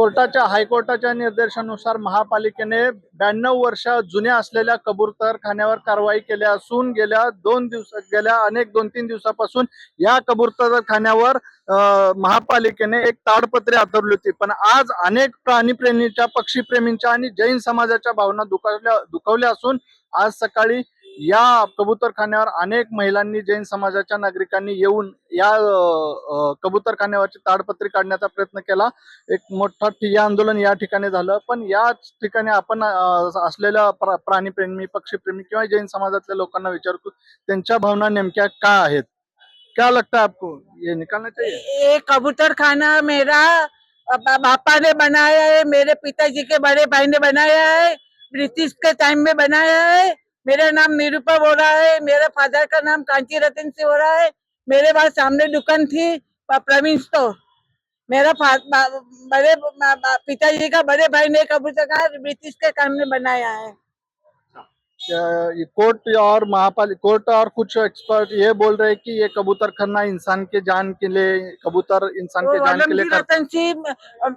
कोर्टाच्या हायकोर्टाच्या निर्देशानुसार महापालिकेने ब्याण्णव वर्ष जुन्या असलेल्या कबूतर खाण्यावर कारवाई केली असून गेल्या दोन दिवस गेल्या अनेक दोन तीन दिवसापासून या कबूतर खाण्यावर महापालिकेने एक ताडपत्रे आदरली होती. पण आज अनेक प्राणीप्रेमीच्या पक्षीप्रेमींच्या आणि जैन समाजाच्या भावना दुखावल्या दुखावल्या असून आज सकाळी या कबूतरखान्यावर अनेक महिलांनी जैन समाजाच्या नागरिकांनी येऊन या कबूतरखान्यावरची ताडपत्री काढण्याचा प्रयत्न केला. एक मोठं ठिय्या आंदोलन या ठिकाणी झालं. पण याच ठिकाणी आपण असलेल्या प्रा- प्राणीप्रेमी पक्षीप्रेमी किंवा जैन समाजातल्या लोकांना विचारतो त्यांच्या भावना नेमक्या काय आहेत? क्या लगता है आपको? ये निकालना चाहिए ये कबूतर खाना मेरा बापा ने बनाया है मेरे पिताजी के बड़े भाई ने बनाया है ब्रिटिश के टाइम में बनाया है मेरा नाम निरूपा रहा है मेरे फादर का नाम कांची रतन सिंह हो रहा है मेरे पास सामने दुकान थी प्रवीण स्टोर मेरा बड़े पिताजी का बड़े भाई ने कबूतर का ब्रिटिश के टाइम में बनाया है। ये कोर्ट और महापालिका कोर्ट और कुछ एक्सपर्ट ये बोल रहे हैं कि ये कबूतर खाना इंसान के जान के लिए कबूतर इंसान के जान के लिए रतन सिंह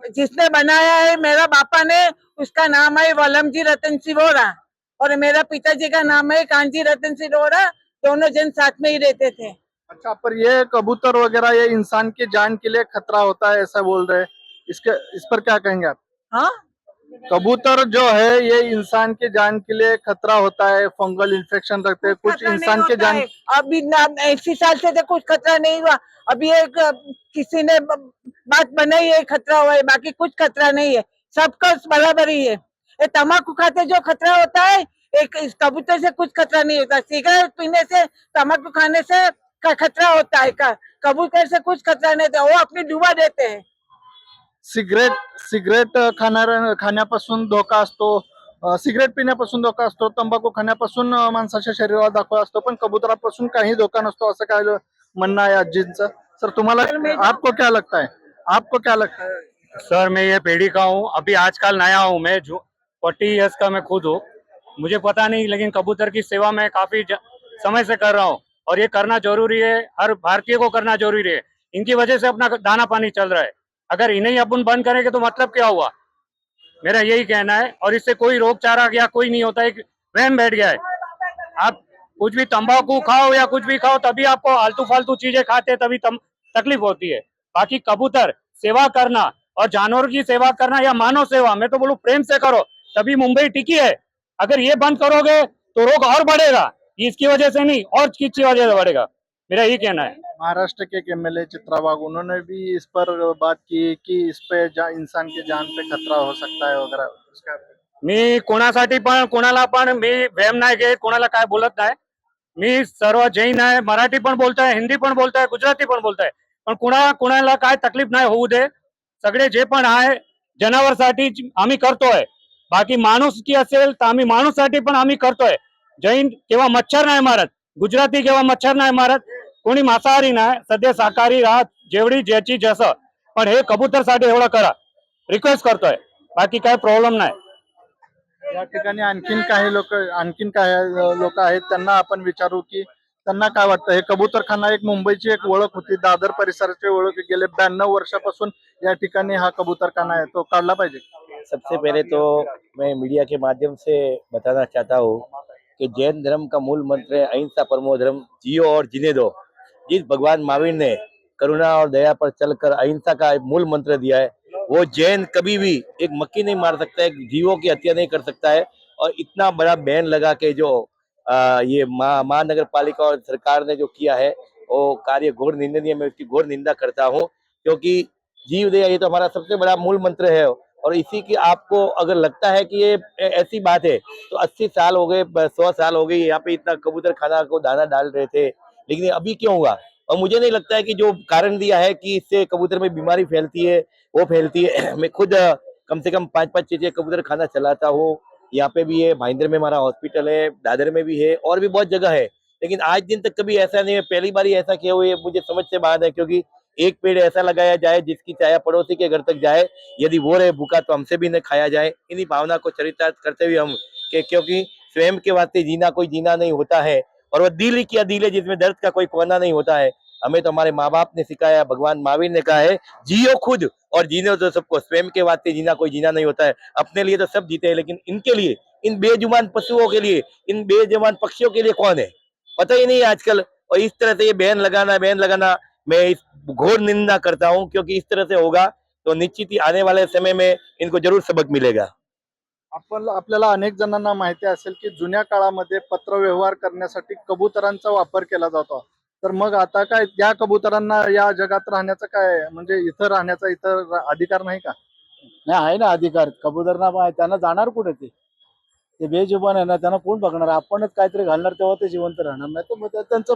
जिसने बनाया है मेरा पापा ने उसका नाम है वलम जी रतन सिंह वोरा। और मेरा पिताजी का नाम है कांजी रतन सिंह वोरा दोनों जन साथ में ही रहते थे। अच्छा पर ये कबूतर वगैरह ये इंसान के जान के लिए खतरा होता है ऐसा बोल रहे इसके इस पर क्या कहेंगे आप? हाँ? कबूतर जो है ये इंसान के जान के लिए खतरा होता है फंगल इन्फेक्शन रखते हैं कुछ इंसान के जान अभी अस्सी साल से तो कुछ खतरा नहीं हुआ। अभी एक किसी ने बात बनाई है खतरा हुआ है बाकी कुछ खतरा नहीं है। सबका बराबर ही है। ये तम्बाकू खाते जो खतरा होता है एक इस कबूतर से कुछ खतरा नहीं होता। सिगरेट पीने से तम्बाकू खाने से का खतरा होता है का? कबूतर से कुछ खतरा नहीं होता वो अपनी डुबा देते हैं। सिगरेट सिगरेट खाणार खाण्यापासून धोका असतो सिगरेट पिण्यापासून धोका असतो तंबाखू खाण्यापासून माणसाच्या शरीराला धोका असतो पण कबुतरापासून काही धोका नसतो असं काय म्हणणं आहे आजींचं? सर तुम्हाला आपको क्या लगता है? आपको क्या लगता है? सर मैं ये पेड़ी का हूँ अभी आजकल नया हूँ मैं जो फोर्टी इयर्स का मैं खुद हूँ। मुझे पता नहीं लेकिन कबूतर की सेवा मैं काफ़ी समय से कर रहा हूँ। और ये करना ज़रूरी है हर भारतीय को करना ज़रूरी है। इनकी वजह से अपना दाना पानी चल रहा है। अगर इन्हें अपन बंद करेंगे तो मतलब क्या हुआ? मेरा यही कहना है और इससे कोई रोग चारा या कोई नहीं होता एक वहम बैठ गया है। आप कुछ भी तंबाकू खाओ या कुछ भी खाओ तभी आपको आलतू फालतू चीज़ें खाते तभी तम, तकलीफ़ होती है। बाकी कबूतर सेवा करना और जानवर की सेवा करना या मानव सेवा मैं तो बोलूँ प्रेम से करो तभी मुंबई टिकी है। अगर ये बंद करोगे तो रोग और बढ़ेगा। इसकी वजह से नहीं और किसकी वजह से बढ़ेगा? मेरा यही कहना है। महाराष्ट्र के एमएलए चित्रा बाग उन्होंने भी इस पर बात की कि इस पे इंसान के जान पे खतरा हो सकता है वगैरह मी। कोणासाठी पण कोणाला पण मी व्यायाम नाही घेत कोणाला काय बोलत नाही. मी सर्व जैन आहे मराठी पण बोलतोय हिंदी पण बोलतोय गुजराती पण बोलतोय. पण कुणा कुणाला काय तकलीफ़ नाही होऊ दे. सगळे जे पण आहे जनावरसाठी आम्ही करतोय. बाकी माणूस की असेल तर आम्ही माणूससाठी पण आम्ही करतोय. जैन केव्हा मच्छर नाही मारत. गुजराती केव्हा मच्छर नाही मारत. कोणी मांसाहारी नाही. सध्या शाकाहारी राहत. जेवढी ज्याची जसं. पण हे कबूतरसाठी एवढं करा. रिक्वेस्ट करतोय. बाकी काय प्रॉब्लेम नाही. या ठिकाणी आणखीन काही लोक आणखीन काही लोक आहेत. त्यांना आपण विचारू की त्यांना काय वाटतं? हे कबूतरखाना एक मुंबईची एक ओळख होती. दादर परिसराची ओळख गेले ब्याण्णव वर्षापासून या ठिकाणी हा कबूतरखाना आहे. तो काढला पाहिजे. सबसे पहले तो मैं मीडिया के माध्यम से बताना चाहता हूँ कि जैन धर्म का मूल मंत्र है अहिंसा परमो धर्म जियो और जीने दो। जिस भगवान महावीर ने करुणा और दया पर चलकर अहिंसा का मूल मंत्र दिया है वो जैन कभी भी एक मक्की नहीं मार सकता है जीवों की हत्या नहीं कर सकता है। और इतना बड़ा बैन लगा के जो आ, ये महा महानगर पालिका और सरकार ने जो किया है वो कार्य घोर निंदनीय मैं उसकी घोर निंदा करता हूँ क्योंकि जीव दया ये तो हमारा सबसे बड़ा मूल मंत्र है। और इसी की आपको अगर लगता है कि ये ऐसी बात है तो अस्सी साल हो गए सौ साल हो गए, यहाँ पे इतना कबूतर खाना को दाना डाल रहे थे, लेकिन अभी क्यों हुआ? और मुझे नहीं लगता है कि जो कारण दिया है कि इससे कबूतर में बीमारी फैलती है, वो फैलती है, मैं खुद, कम से कम पाँच पाँच छः कबूतर खाना चलाता हूँ, यहाँ पे भी है, भाईंदर में हमारा हॉस्पिटल है, दादर में भी है, और भी बहुत जगह है, लेकिन आज दिन तक कभी ऐसा नहीं है, पहली बार ऐसा किया हुआ है मुझे समझ से बात है, क्योंकि एक पेड़ ऐसा लगाया जाए जिसकी छाया पड़ोसी के घर तक जाए। यदि वो रहे, भूखा तो हमसे भी न खाया जाए। इन्हीं भावना को चरितार्थ करते हुए हम कि, क्योंकि स्वयं के वास्ते जीना कोई जीना नहीं होता है और वह दिल किया दिल है जिसमें दर्द का कोई कोना नहीं होता है। हमें तो हमारे माँ बाप ने सिखाया, भगवान महावीर ने कहा है, जियो खुद और जीने तो सबको। स्वयं के वास्ते जीना कोई जीना नहीं होता है। अपने लिए तो सब जीते हैं, लेकिन इनके लिए, इन बेजुबान पशुओं के लिए, इन बेजुबान पक्षियों के लिए कौन है? पता ही नहीं आजकल। और इस तरह से ये बैन लगाना बैन लगाना मैं इस घोर निंदा करता हूँ क्योंकि इस तरह से होगा तो निश्चित ही आने वाले समय में इनको जरूर सबक मिलेगा। आपण आपल्याला अनेक जणांना माहिती असेल की जुन्या काळामध्ये पत्रव्यवहार करण्यासाठी कबुतरांचा वापर केला जातो तर मग आता काय या कबुतरांना या जगात राहण्याचं काय म्हणजे इथं राहण्याचा इथं रा- अधिकार नाही का? नाही आहे ना अधिकार. कबूतरना पण आहे. त्यांना जाणार कुठे ते? ते बेजुबान आहे ना त्यांना कोण बघणार? आपणच काहीतरी घालणार तेव्हा ते जिवंत राहणार. नाही तर मग त्या- त्यांचं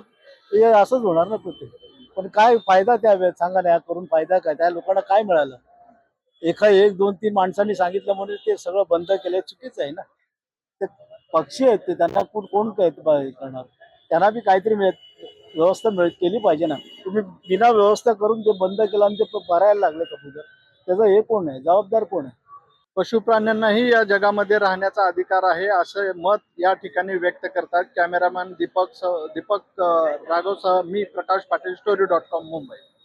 हे असंच होणार ना ते पण काय फायदा त्या सांगा ना या करून फायदा काय? त्या लोकांना काय मिळालं? एका एक दोन तीन माणसांनी सांगितलं म्हणून ते सगळं बंद केलं. चुकीचं आहे ना? ते पक्षी आहेत ते त्यांना कोण कोण करणार? त्यांना बी काहीतरी मिळत व्यवस्था मिळत केली पाहिजे ना? तुम्ही बिना व्यवस्था करून ते बंद केलं आणि ते भरायला लागले कबूतर. त्याचं हे कोण आहे? जबाबदार कोण आहे? पशु प्राण्यांनाही या जगामध्ये राहण्याचा अधिकार आहे असे मत या ठिकाणी व्यक्त करतात कॅमेरामॅन दीपक स दीपक राघवसह राघव मी Prakash Patil story dot com Mumbai.